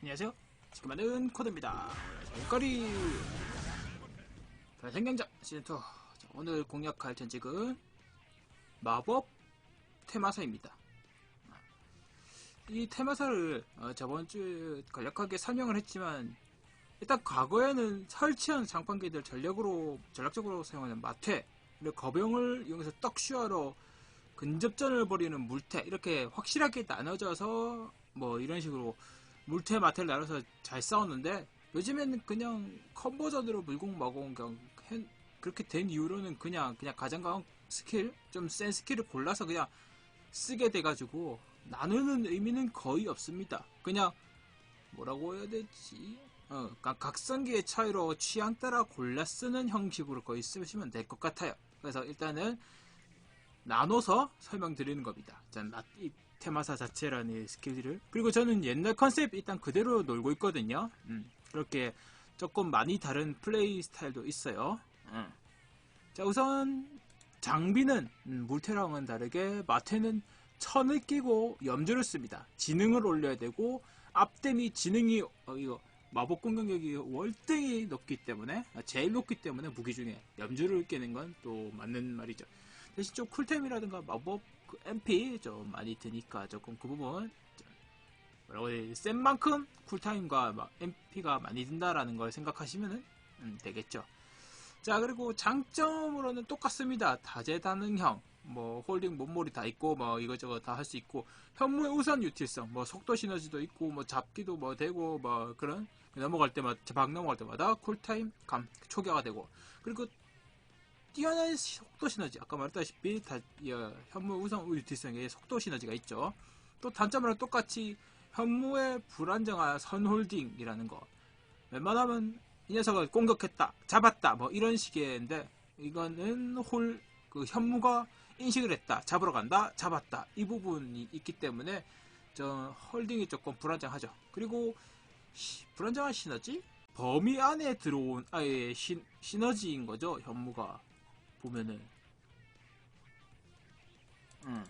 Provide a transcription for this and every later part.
안녕하세요. 지금은 코드입니다. 별거리 별생경자 시즌2 자, 오늘 공략할 전직은 마법 테마사입니다. 이 테마사를 어, 저번 주에 간략하게 설명을 했지만 일단 과거에는 설치한 장판기들 전력으로 전략적으로 사용하는 그리고 거병을 이용해서 떡슈어로 근접전을 벌이는 물태 이렇게 확실하게 나눠져서 뭐 이런 식으로 물태 마태를 나눠서 잘 싸웠는데 요즘에는 그냥 컨버전으로 물공 마공 그냥 해- 그렇게 된 이후로는 그냥 그냥 가장 강한 스킬 좀 센 스킬을 골라서 그냥 쓰게 돼가지고 나누는 의미는 거의 없습니다. 그냥 뭐라고 해야 되지? 어, 각- 각성기의 차이로 취향 따라 골라 쓰는 형식으로 거의 쓰시면 될 것 같아요. 그래서 일단은 나눠서 설명드리는 겁니다. 이 테마사 자체라는 이 스킬들을 그리고 저는 옛날 컨셉 일단 그대로 놀고 있거든요. 음, 그렇게 조금 많이 다른 플레이 스타일도 있어요. 음. 자, 우선 장비는 음, 물테랑은 다르게 마테는 천을 끼고 염주를 씁니다. 지능을 올려야 되고 앞댐이 지능이 어, 이거 마법 공격력이 월등히 높기 때문에 아, 제일 높기 때문에 무기 중에 염주를 깨는 건 또 맞는 말이죠. 대신 좀 쿨템이라든가 마법 그 MP 좀 많이 드니까 조금 그 부분 좀 뭐라고? 센 만큼 쿨타임과 막 MP가 많이 든다라는 걸 생각하시면 은 되겠죠. 자 그리고 장점으로는 똑같습니다. 다재다능형 뭐 홀딩 몸몰이 다 있고 뭐 이것저것 다 할 수 있고 현무의 우선 유틸성 뭐 속도 시너지도 있고 뭐 잡기도 뭐 되고 뭐 그런 넘어갈 때마다 박 넘어갈 때마다 쿨타임 감 초기화가 되고 그리고 뛰어난 속도 시너지 아까 말했다시피 다, 어, 현무 우선 유틸성에 속도 시너지가 있죠. 또 단점으로 똑같이 현무의 불안정한 선홀딩이라는 거. 웬만하면 이 녀석을 공격했다 잡았다 뭐 이런 식인데 이거는 홀 그 현무가 인식을 했다 잡으러 간다 잡았다. 이 부분이 있기 때문에 저 홀딩이 조금 불안정하죠. 그리고 시- 불안정한 시너지? 범위 안에 들어온 아예 시, 시너지인 거죠 현무가 보면은 음.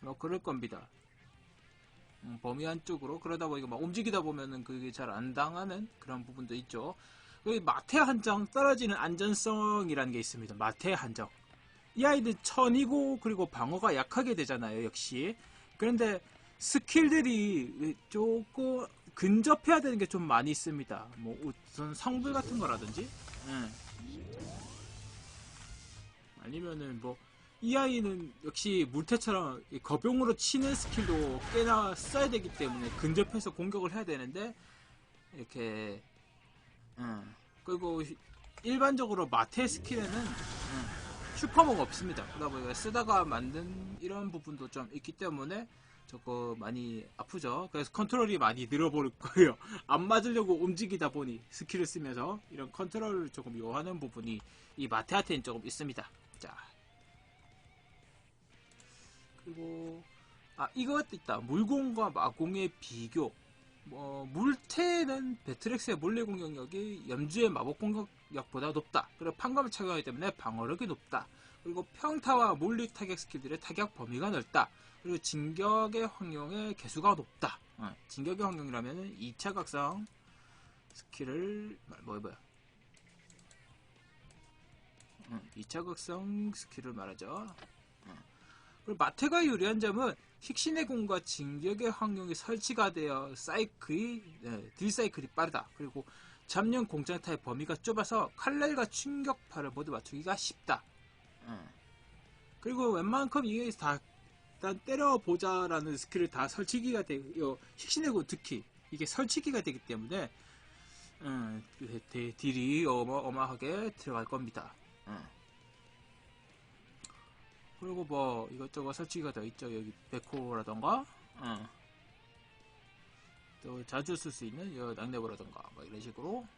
뭐 그럴 겁니다. 음, 범위 안쪽으로 그러다 보니까 막 움직이다 보면은 그게 잘 안 당하는 그런 부분도 있죠. 여기 마태 한정 떨어지는 안전성이라는 게 있습니다. 마태 한정. 이 아이들 천이고 그리고 방어가 약하게 되잖아요. 역시. 그런데 스킬들이 조금 근접해야 되는 게 좀 많이 있습니다. 뭐 우선 성불 같은 거라든지. 응. 아니면은 뭐 이 아이는 역시 물태처럼 이 거병으로 치는 스킬도 꽤나 써야 되기 때문에 근접해서 공격을 해야 되는데 이렇게 음, 그리고 일반적으로 마태 스킬에는 음, 슈퍼모가 없습니다. 그러다 보니까 쓰다가 만든 이런 부분도 좀 있기 때문에 저거 많이 아프죠. 그래서 컨트롤이 많이 늘어버릴 거예요. 안 맞으려고 움직이다 보니 스킬을 쓰면서 이런 컨트롤을 조금 요하는 부분이 이 마테한테는 조금 있습니다. 자, 그리고 아 이것도 있다. 물공과 마공의 비교. 뭐 물태는 배트렉스의 몰래 공격력이 염주의 마법 공격력보다 높다. 그리고 판검을 착용하기 때문에 방어력이 높다. 그리고 평타와 몰리 타격 스킬들의 타격 범위가 넓다. 그리고 진격의 확률의 개수가 높다. 어, 진격의 확률이라면 2차 각성 스킬을 뭐 뭐야? 응, 2차 각성 스킬을 말하죠. 그리고 마테가 유리한 점은 픽신의 공과 진격의 확률이 설치가 되어 사이클이 네, 딜 사이클이 빠르다. 그리고 잡념 공장타의 범위가 좁아서 칼날과 충격파를 모두 맞추기가 쉽다. 음. 그리고 웬만큼 이게 다 일단 때려보자라는 스킬을 다 설치기가 되고 픽신의 공 특히 이게 설치기가 되기 때문에 음, 그 대- 딜이 어마어마하게 들어갈 겁니다. 음. 그리고 뭐 이것저것 설치가 더 있죠 여기 백호라던가 어. 또 자주 쓸 수 있는 여 낙내보라던가 뭐 이런 식으로 음.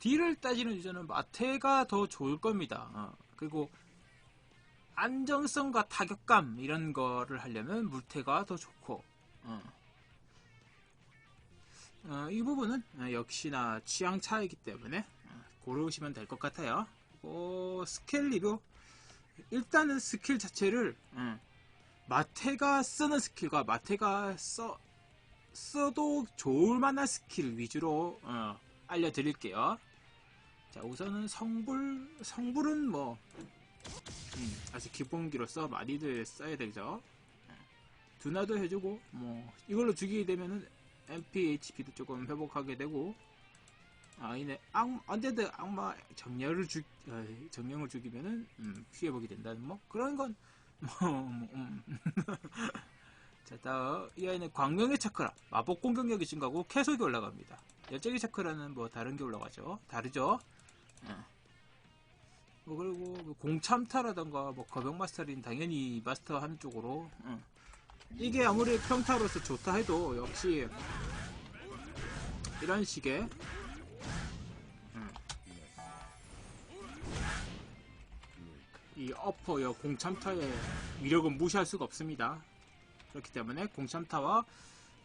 딜을 따지는 유저는 마테가 더 좋을 겁니다 어. 그리고 안정성과 타격감 이런 거를 하려면 물테가 더 좋고 어. 어, 이 부분은 어, 역시나 취향 차이기 때문에 어, 고르시면 될 것 같아요 그리고 스킬 리뷰 일단은 스킬 자체를 음, 마테가 쓰는 스킬과 마테가 써 써도 좋을 만한 스킬 위주로 어, 알려드릴게요. 자 우선은 성불 성불은 뭐 음, 아주 기본기로서 많이들 써야 되죠. 두나도 해주고 뭐 이걸로 죽이게 되면은 MP HP도 조금 회복하게 되고 아 이네 악 언데드 악마 정렬을 죽 어, 정령을 죽이면은 음, 피해보게 된다는 뭐 그런 건 뭐, 뭐, 음. 자 다음 이 아이는 광명의 차크라 마법 공격력이 증가하고 캐속이 올라갑니다. 열정의 차크라는 뭐 다른 게 올라가죠. 다르죠. 어. 뭐 그리고 뭐 공참타라던가 뭐 거병 마스터린 당연히 마스터 하는 쪽으로 어. 이게 아무리 평타로서 좋다 해도 역시 이런 식의 음. 이 어퍼여 공참타의 위력은 무시할 수가 없습니다. 그렇기 때문에 공참타와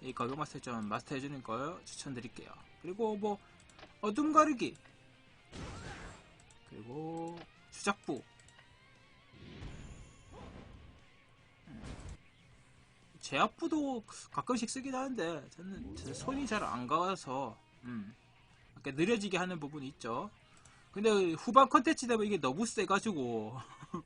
이 거병 마스터 좀 마스터 해주는 거 추천드릴게요. 그리고 뭐 어둠 가르기 그리고 주작부 제압부도 가끔씩 쓰긴 하는데 저는 제 손이 잘 안 가서 음, 느려지게 하는 부분이 있죠. 근데 후반 컨텐츠 되면 이게 너무 세가지고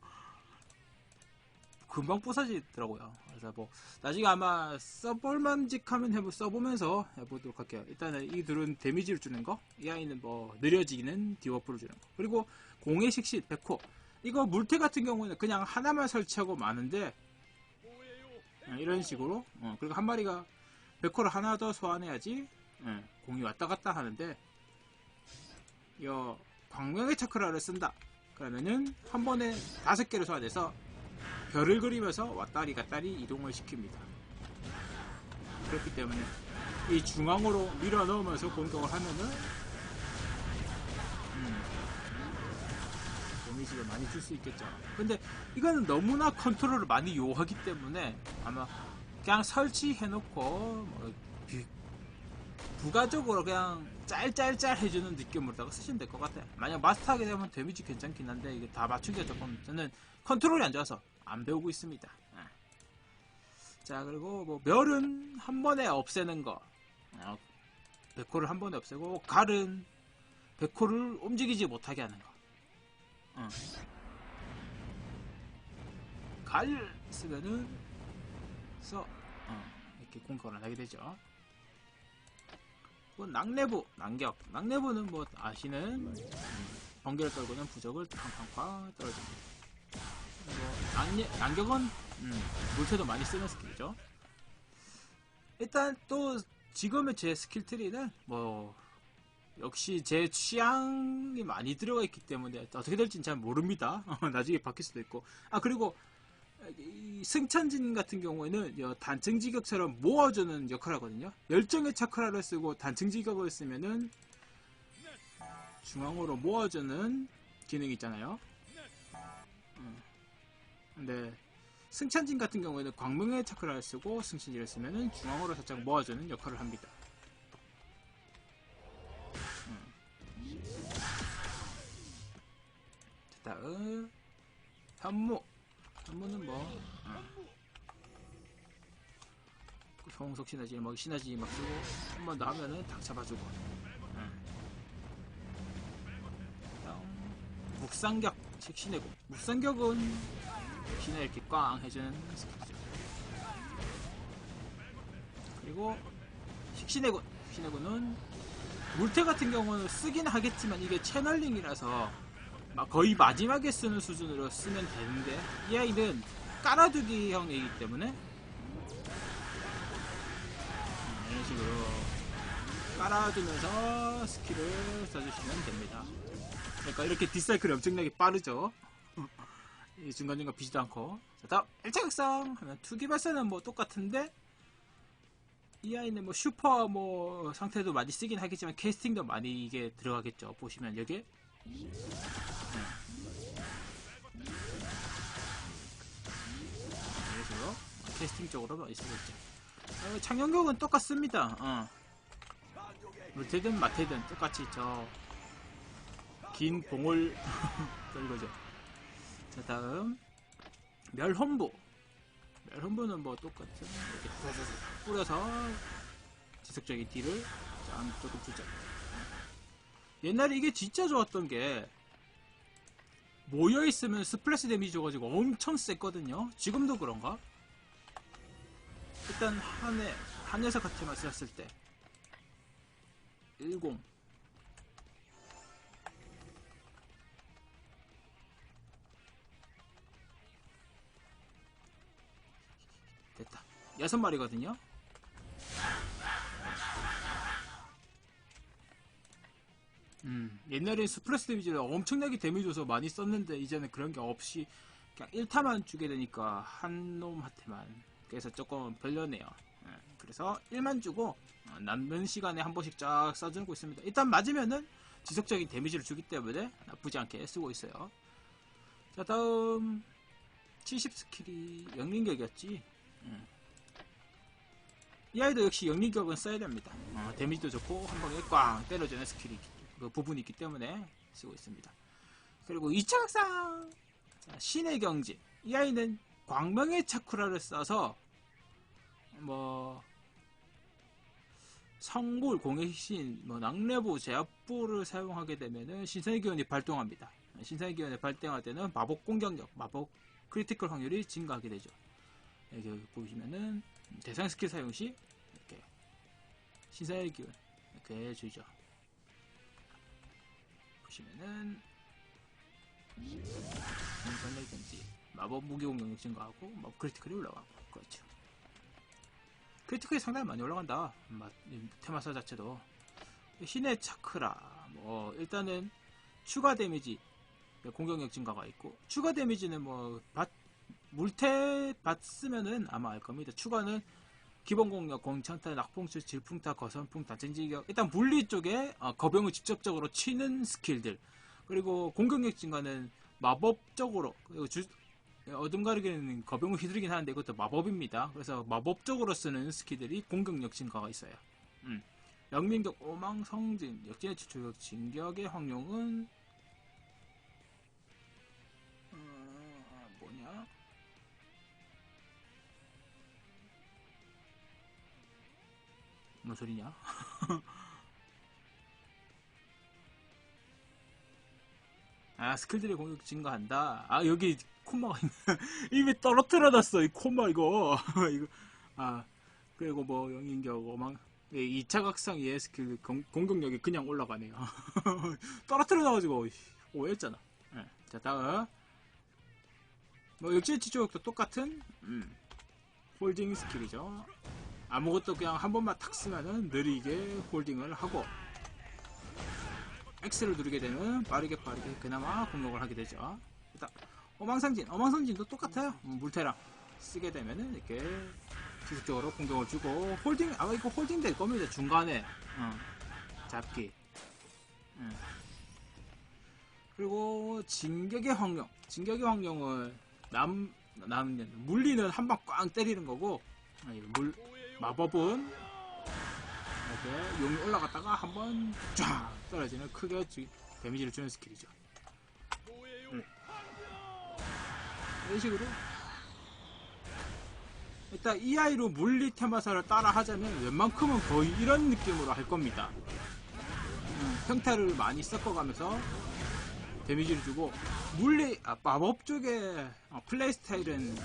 금방 부서지더라고요. 그래서 뭐 나중에 아마 써볼만직하면 해보 써보면서 해보도록 할게요. 일단은 이 둘은 데미지를 주는 거, 이 아이는 뭐 느려지는 디워프를 주는 거. 그리고 공의 식시 100호. 이거 물태 같은 경우는 그냥 하나만 설치하고 마는데 어, 이런 식으로 어, 그리고 한 마리가 100호를 하나 더 소환해야지 어, 공이 왔다 갔다 하는데 이 광명의 차크라를 쓴다. 그러면은 한 번에 다섯 개를 소환해서 별을 그리면서 왔다리 갔다리 이동을 시킵니다. 그렇기 때문에 이 중앙으로 밀어 넣으면서 공격을 하면은 음, 데미지를 많이 줄 수 있겠죠. 근데 이거는 너무나 컨트롤을 많이 요하기 때문에 아마 그냥 설치해놓고 뭐 비- 부가적으로 그냥 짤짤짤 해주는 느낌으로다가 쓰시면 될 것 같아요. 만약 마스터하게 되면 데미지 괜찮긴 한데 이게 다 맞추기가 조금 저는 컨트롤이 안 좋아서 안 배우고 있습니다. 예. 자 그리고 뭐 멸은 한 번에 없애는 거 어, 백호를 한 번에 없애고 갈은 백호를 움직이지 못하게 하는 거. 어. 갈 쓰면은 써 어, 이렇게 공격을 안 하게 되죠. 그 낙내부, 난격. 낙내부는 뭐 아시는 음, 번개를 떨고는 부적을 팡팡팡 떨어집니다. 뭐 난예, 난격은 음, 물체도 많이 쓰는 스킬이죠. 일단 또 지금의 제 스킬 트리는 뭐 역시 제 취향이 많이 들어가 있기 때문에 어떻게 될지는 잘 모릅니다. 나중에 바뀔 수도 있고. 아 그리고 이 승천진 같은 경우에는 여 단층 지격처럼 모아주는 역할을 하거든요. 열정의 차크라를 쓰고 단층 지격을 쓰면은 중앙으로 모아주는 기능이 있잖아요. 음. 근데 승천진 같은 경우에는 광명의 차크라를 쓰고 승천진을 쓰면은 중앙으로 살짝 모아주는 역할을 합니다. 음. 자, 다음 현무 현무는 뭐 어. 성속 시너지 막 시너지 막 쓰고 한 번 더 하면은 탁 잡아주고 어. 다음 묵상격 식신해고 묵상격은 신에 이렇게 꽝 해주는 스킬이죠 그리고 식신해군 식신해군은 물태 같은 경우는 쓰긴 하겠지만 이게 채널링이라서 막 거의 마지막에 쓰는 수준으로 쓰면 되는데 이 아이는 깔아두기 형이기 때문에 음, 이런 식으로 깔아두면서 스킬을 써주시면 됩니다. 그러니까 이렇게 디사이클이 엄청나게 빠르죠. 이 중간중간 비지도 않고. 자 다음 1차 극상 하면 투기 발사는 뭐 똑같은데 이 아이는 뭐 슈퍼 뭐 상태도 많이 쓰긴 하겠지만 캐스팅도 많이 이게 들어가겠죠. 보시면 여기 그래서 캐스팅 쪽으로 많이 쓰고 있죠. 어, 창영격은 똑같습니다. 어. 물테든 마테든 똑같이 저 긴 봉을 떨고죠 자 다음 멸혼부 멜혼부는 뭐 똑같은 이렇게 뿌려서 지속적인 딜을 짠 조금 주자. 옛날에 이게 진짜 좋았던 게 모여 있으면 스플래시 데미지 줘가지고 엄청 셌거든요. 지금도 그런가? 일단 한해 한 녀석 같이만 썼을 때 10. 여섯 마리거든요. 음, 옛날에 스플래시 데미지를 엄청나게 데미지 줘서 많이 썼는데 이제는 그런 게 없이 그냥 1타만 주게 되니까 한 놈한테만 그래서 조금 별로네요. 예, 그래서 1만 주고 어, 남는 시간에 한 번씩 쫙 써주고 있습니다. 일단 맞으면은 지속적인 데미지를 주기 때문에 나쁘지 않게 쓰고 있어요. 자 다음 70 스킬이 영린격이었지. 음. 이 아이도 역시 영린격은 써야 됩니다. 어, 데미지도 좋고 한 방에 꽝 때려주는 스킬이 그 부분이 있기 때문에 쓰고 있습니다. 그리고 2차 각상 자, 신의 경지 이 아이는 광명의 차쿠라를 써서 뭐 성골 공의 신, 뭐 낙뢰부, 제압부를 사용하게 되면은 신선의 기운이 발동합니다. 신선의 기운이 발동할 때는 마법 공격력, 마법 크리티컬 확률이 증가하게 되죠. 여기 보시면은 대상 스킬 사용 시 이렇게 신선의 기운 이렇게 주죠. 보시면은 신선의 경지 마법 무기 공격력 증가하고 마법 크리티컬이 올라가고 그렇죠. 크리티컬이 상당히 많이 올라간다. 테마사 자체도 신의 차크라 뭐 일단은 추가 데미지 공격력 증가가 있고 추가 데미지는 뭐 받, 물태 받으면은 아마 알 겁니다. 추가는 기본 공격, 공창타, 낙풍수, 질풍타, 거선풍타, 전지격 일단 물리 쪽에 어, 거병을 직접적으로 치는 스킬들 그리고 공격력 증가는 마법적으로 그리고 주, 어둠 가르기는 거병을 휘두르긴 하는데 이것도 마법입니다. 그래서 마법적으로 쓰는 스킬들이 공격력 증가가 있어요. 음. 영민격, 오망, 성진, 역진의 추출격, 진격의 확률은 뭔 소리냐? 아 스킬들의 공격 증가한다. 아 여기 콤마가 있네. 이미 떨어뜨려놨어 이 콤마 이거. 이거 아 그리고 뭐 영인격 오망 2차 각상 예 스킬 공, 공격력이 그냥 올라가네요. 떨어뜨려놔가지고 오해했잖아. 예. 자 다음 뭐 역시 지조력도 똑같은 음, 홀딩 스킬이죠. 아무것도 그냥 한 번만 탁 쓰면은 느리게 홀딩을 하고 X를 누르게 되면 빠르게 빠르게 그나마 공격을 하게 되죠. 일단 어망상진, 어망상진도 똑같아요. 음, 물테랑 쓰게 되면은 이렇게 지속적으로 공격을 주고 홀딩, 아마 이거 홀딩 될 겁니다. 중간에 어, 잡기. 음. 그리고 진격의 황령, 진격의 황령을 남, 남 물리는 한 방 꽝 때리는 거고 아니, 물 마법은 이렇게 용이 올라갔다가 한번 쫙 떨어지는 크게 주- 데미지를 주는 스킬이죠. 음. 이런 식으로 일단 이 아이로 물리 테마사를 따라 하자면 웬만큼은 거의 이런 느낌으로 할 겁니다. 음, 평타를 많이 섞어가면서 데미지를 주고 물리 아, 마법 쪽의 어, 플레이 스타일은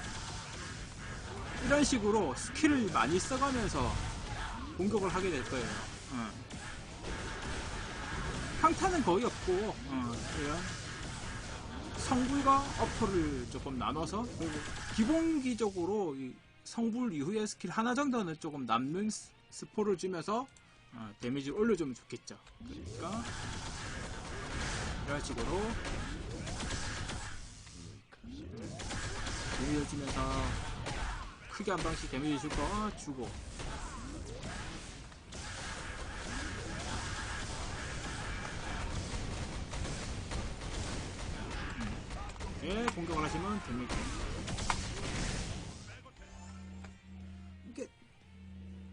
이런 식으로 스킬을 많이 써가면서 공격을 하게 될 거예요. 어. 평타는 거의 없고 어, 성불과 어퍼를 조금 나눠서 기본기적으로 이 성불 이후의 스킬 하나 정도는 조금 남는 스- 스포를 주면서 어, 데미지를 올려주면 좋겠죠. 그러니까 이런 식으로 데미지를 주면서 크게 한 방씩 데미지 줄거 주고 예, 공격을 하시면 됩니다. 이게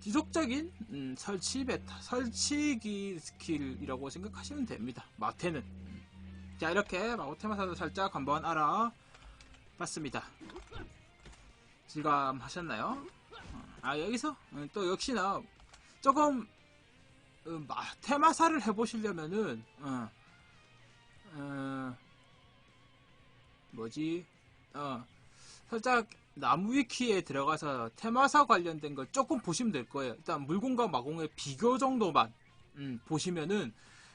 지속적인 음, 설치 베타, 설치기 스킬이라고 생각하시면 됩니다. 마테는. 자, 이렇게 마고 테마사도 살짝 한번 알아봤습니다. 실감하셨나요? 어, 아 여기서 어, 또 역시나 조금 어, 마- 테마사를 해보시려면은 어, 어, 뭐지 어, 살짝 나무 위키에 들어가서 테마사 관련된 걸 조금 보시면 될 거예요. 일단 물공과 마공의 비교 정도만 음, 보시면은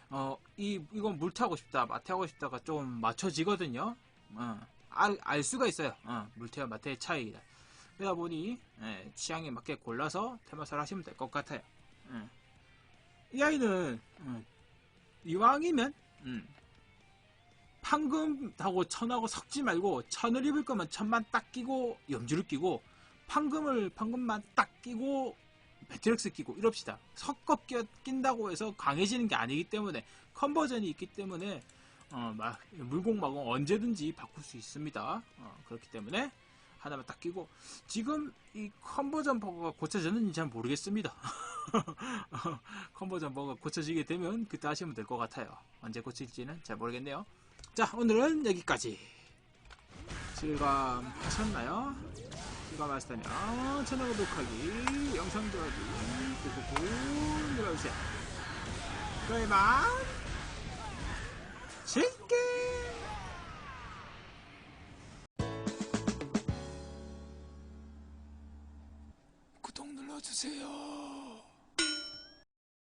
어, 이 이건 물 타고 싶다, 마태하고 싶다가 좀 맞춰지거든요. 어, 알, 알 수가 있어요. 어, 물태와 마태의 차이다. 그러다 보니 예, 취향에 맞게 골라서 테마사를 하시면 될 것 같아요. 예. 이 아이는 음, 이왕이면 음, 판금하고 천하고 섞지 말고 천을 입을 거면 천만 딱 끼고 염주를 끼고 판금을 판금만 딱 끼고 배트렉스 끼고 이럽시다. 섞어 끼- 낀다고 해서 강해지는 게 아니기 때문에 컨버전이 있기 때문에 어, 막 물공마공 언제든지 바꿀 수 있습니다. 어, 그렇기 때문에 하나만 딱 끼고 지금 이 컨버전 버거가 고쳐졌는지 잘 모르겠습니다. 컨버전 버거가 고쳐지게 되면 그때 하시면 될 것 같아요. 언제 고칠지는 잘 모르겠네요. 자 오늘은 여기까지 실감하셨나요? 실감하셨다면 채널 구독하기 영상 좋아하기 꾹꾹꾹 눌러주세요 그러면 즐게 Senhor.